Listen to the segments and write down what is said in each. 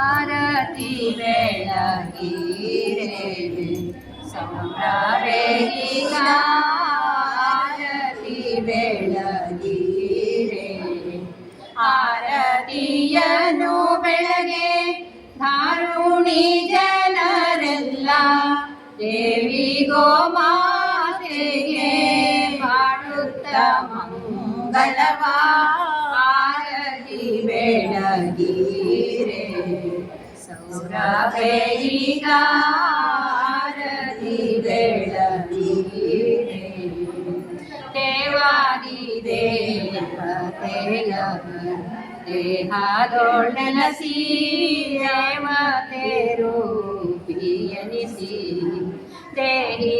ಆರತಿ ಬೆಳಗಿರೆ ಸೌರವೇಗಿನ ಆರತಿ ಬೆಳಗಿರೆ ಆರತಿಯನು ಬೆಳಗ್ಗೆ ಧಾರುಣಿ ಜನರೆಲ್ಲ ದೇವಿ ಗೋಮಾತೆಗೆ ಮಾಡುತ್ತ ಮಂಗಳವ ಆರತಿ ಬೆಳಗಿರೆ ಸೌರಭೇಗ ಆರತಿ ಬೆಳಗಿರೆ ದೇವಾದಿ ದೇವತೆಯ ದೇಹದೊಳಸಿ ದೇವತೆ ರೂಪಿಯನಿಸಿ ದೇಹಿ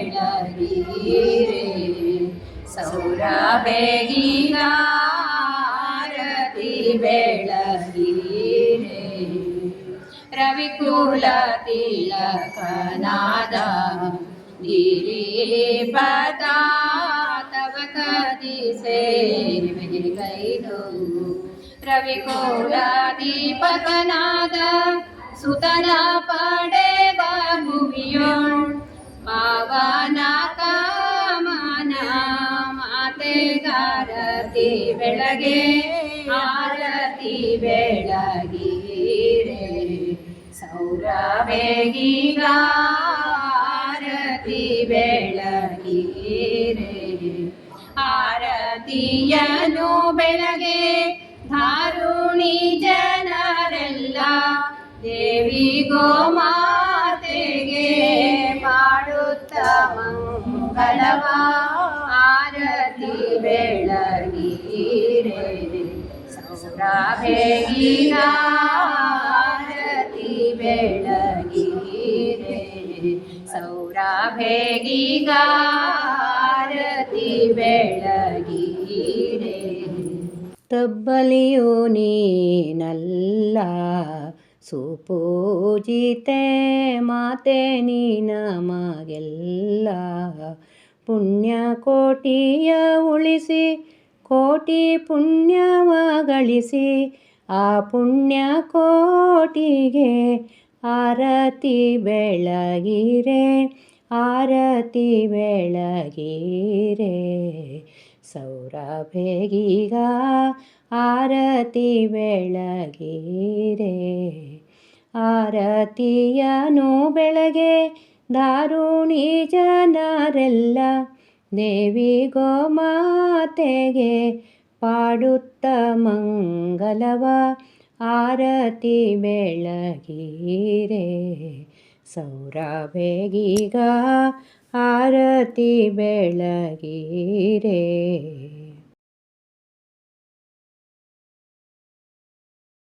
ಬೆಳಗಿರೆ ಸೌರ ಬೇಗಿಗ ಆರತಿ ಬೆಳಗಿರೆ ರವಿಕುಲ ತಿಲಕನಾದ ಗಿರಿಪದ ತವ ಕದಿ ಸೇವೆಗೈದು ರವಿಕುಲ ದೀಪಕನಾದ ಸುತನ ಪಡೆವ ಕಾಮನ ಬೆಳಗ್ಗೆ ಆರತಿ ಬೆಳಗಿರೆ. ಸೌರ ಬೇಗೀಗ ಆರತಿ ಬೆಳಗಿರೆ. ಆರತಿಯನು ಬೆಳಗ್ಗೆ ಧಾರುಣಿ ಜನರೆಲ್ಲ ದೇವಿ ಗೋಮಾತೆಗೆ ಮಂಗಳವ ಆರತಿ ಬೆಳಗಿರೆ ಸೌರ ಆರತಿ ಬೆಳಗಿರೆ ಸೌರ ಆರತಿ ಬೆಳಗಿರೆ ತಬ್ಬಲಿಯೋ ನೀನಲ್ಲ ಸುಪೂಜಿತೆ ಮಾತೆ ನೀ ನಮಗೆಲ್ಲ ಪುಣ್ಯ ಕೋಟಿಯ ಉಳಿಸಿ, ಕೋಟಿ ಪುಣ್ಯವ ಗಳಿಸಿ, ಆ ಪುಣ್ಯ ಕೋಟಿಗೆ ಆರತಿ ಬೆಳಗಿರೆ ಆರತಿ ಬೆಳಗಿರೆ. ಸೌರ ಬೇಗೀಗ ಆರತಿ ಬೆಳಗೇರೆ. ಆರತಿಯನು ಬೆಳಗ್ಗೆ ದಾರುಣಿ ಜನರೆಲ್ಲ ದೇವಿ ಗೋಮಾತೆಗೆ ಪಾಡುತ್ತ ಮಂಗಲವ. ಆರತಿ ಬೆಳಗೀರೆ. ಸೌರ ಬೇಗೀಗ ಆರತಿ ಬೆಳಗಿರೆ.